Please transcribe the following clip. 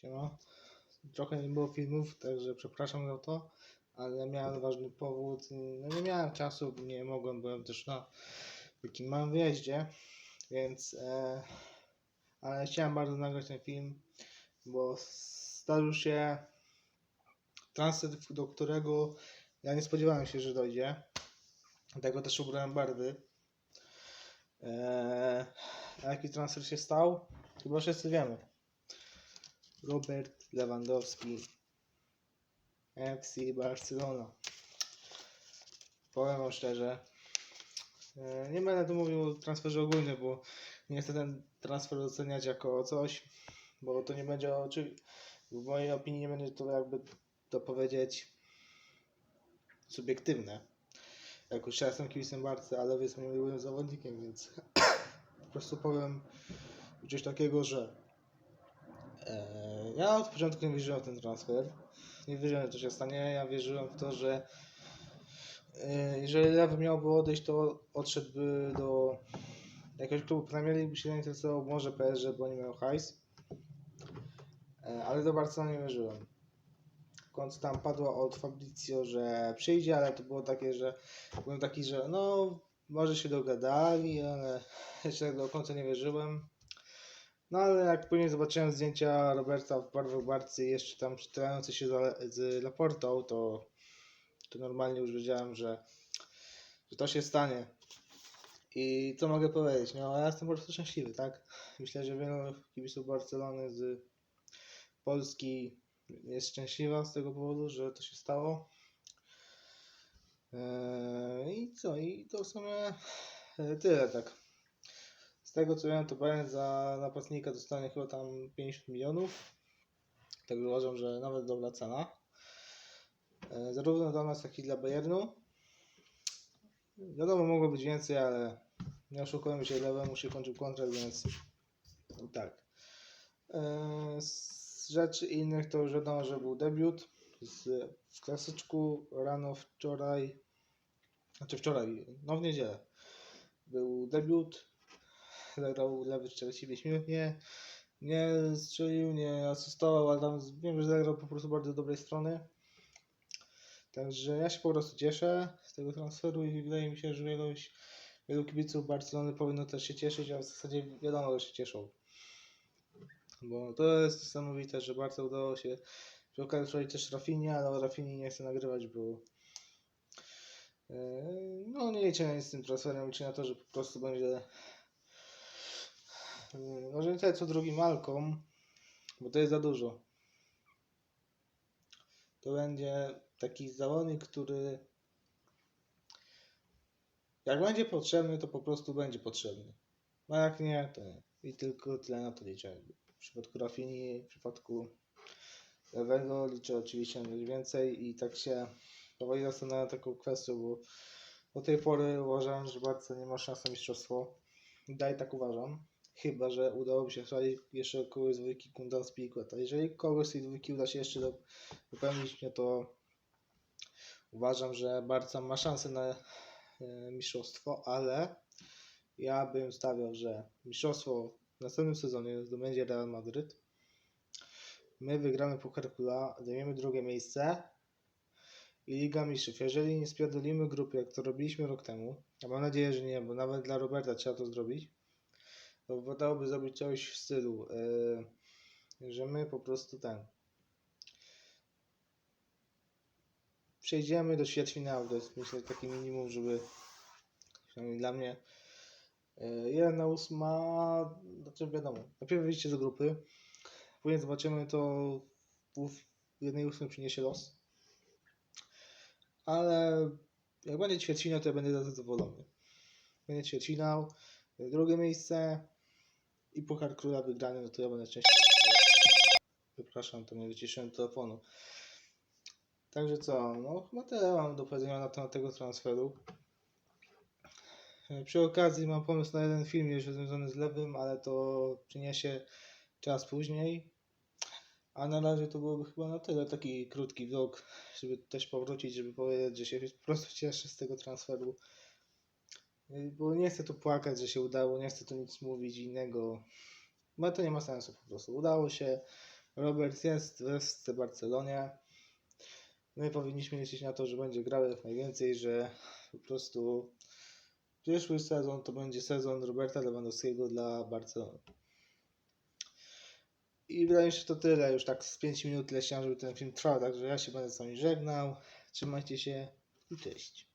Siema. Trochę nie było filmów, także przepraszam za to, ale miałem ważny powód. No nie miałem czasu, nie mogłem, byłem też na takim małym wyjeździe, więc e, ale chciałem bardzo nagrać ten film, bo zdarzył się transfer, do którego ja nie spodziewałem się, że dojdzie. Dlatego też ubrałem barwy. E, a jaki transfer się stał? Chyba wszyscy wiemy. Robert Lewandowski FC Barcelona. Powiem szczerze, e, nie będę tu mówił o transferze ogólnie, bo nie chcę ten transfer oceniać jako coś, bo to nie będzie oczy... w mojej opinii nie będzie to jakby to powiedzieć subiektywne. Jako że ja jestem kibicem Barcy, ale wy jest moim ulubionym zawodnikiem, więc po prostu powiem coś takiego, że Ja od początku nie wierzyłem w ten transfer. Nie wierzyłem, że to się stanie. Ja wierzyłem w to, że eee, jeżeli Lewy miałby odejść, to odszedłby do jakiegoś klubu Premier League, by się zainteresował może PSG, bo nie miał hajs. Eee, Ale do Barcelony nie wierzyłem. W końcu tam padło od Fabrizio, że przyjdzie, ale to było takie, że byłem taki, że no może się dogadali, ale jeszcze do końca nie wierzyłem. No ale jak później zobaczyłem zdjęcia Roberta w barwach Barcy jeszcze tam przytulający się z Laportą, to, to normalnie już wiedziałem, że, że to się stanie. I co mogę powiedzieć? No ja jestem po prostu szczęśliwy, tak? Myślę, że wielu kibiców Barcelony z Polski jest szczęśliwa z tego powodu, że to się stało. Eee, I co? I to w sumie e, tyle, tak. Tego co wiem, to Bayern za napastnika dostanie chyba tam 50 milionów. Także uważam, że nawet dobra cena. E, Zarówno dla nas, jak i dla Bayernu. Wiadomo, mogło być więcej, ale nie oszukujmy się, lewemu się kończył kontrakt, więc tak. E, Z rzeczy innych to już wiadomo, że był debiut z, w klasyczku rano wczoraj, znaczy wczoraj, no w niedzielę był debiut zagrał lewy 45 minut, nie, nie strzelił, nie asystował, ale tam wiem, że zagrał po prostu bardzo dobrej strony. Także ja się po prostu cieszę z tego transferu i wydaje mi się, że wielu, kibiców Barcelony powinno też się cieszyć, a w zasadzie wiadomo, że się cieszą. Bo to jest niesamowite, że bardzo udało się przy okazji też Rafinha, ale Rafini nie chcę nagrywać, bo e, no nie liczę nic z tym transferem, liczę na to, że po prostu będzie Może nie tyle co drugi Malcolm, bo to jest za dużo. To będzie taki zawodnik, który jak będzie potrzebny, to po prostu będzie potrzebny. A jak nie, to nie. I tylko tyle na to liczę. W przypadku Rafini, w przypadku lewego liczę oczywiście więcej i tak się powoli zastanawiam taką kwestią, bo do tej pory uważałem, że Barca nie ma szans na mistrzostwo. I dalej tak uważam. Chyba, że udałoby się chwalić jeszcze kogoś z dwójki Kundan z. A jeżeli kogoś z tej dwójki uda się jeszcze dopełnić mnie, to uważam, że Barca ma szansę na e, mistrzostwo, ale ja bym stawiał, że mistrzostwo w następnym sezonie zdobędzie Real Madryt. My wygramy Puchar Króla, zajmiemy drugie miejsce i Liga Mistrzów. Jeżeli nie spierdolimy grupy, jak to robiliśmy rok temu, a mam nadzieję, że nie, bo nawet dla Roberta trzeba to zrobić, to wydałoby zrobić coś w stylu, yy, że my po prostu ten przejdziemy do ćwierćfinału, to jest myślę takie minimum, żeby przynajmniej dla mnie yy, 1 na 8, znaczy wiadomo, najpierw wyjście do grupy, później zobaczymy to w jednej 8 przyniesie los, ale jak będzie ćwierćfinał, to ja będę zadowolony. Będzie ćwierćfinał, drugie miejsce i Puchar Króla wygrany, no to ja będę szczęśliwy. Przepraszam, to nie wyciszyłem telefonu. Także co, no chyba tyle mam do powiedzenia na temat tego transferu. E, Przy okazji mam pomysł na jeden film jeszcze związany z lewym, ale to przyniesie czas później. A na razie to byłoby chyba na tyle taki krótki vlog, żeby też powrócić, żeby powiedzieć, że się po prostu cieszę z tego transferu. Bo nie chcę tu płakać, że się udało, nie chcę tu nic mówić innego. Bo to nie ma sensu po prostu. Udało się, Robert jest w Barcelonie. My powinniśmy liczyć na to, że będzie grał jak najwięcej, że po prostu przyszły sezon to będzie sezon Roberta Lewandowskiego dla Barcelony. I wydaje mi się, że to tyle. Już tak z 5 minut tyle chciałem, żeby ten film trwał, także ja się będę z wami żegnał. Trzymajcie się i cześć.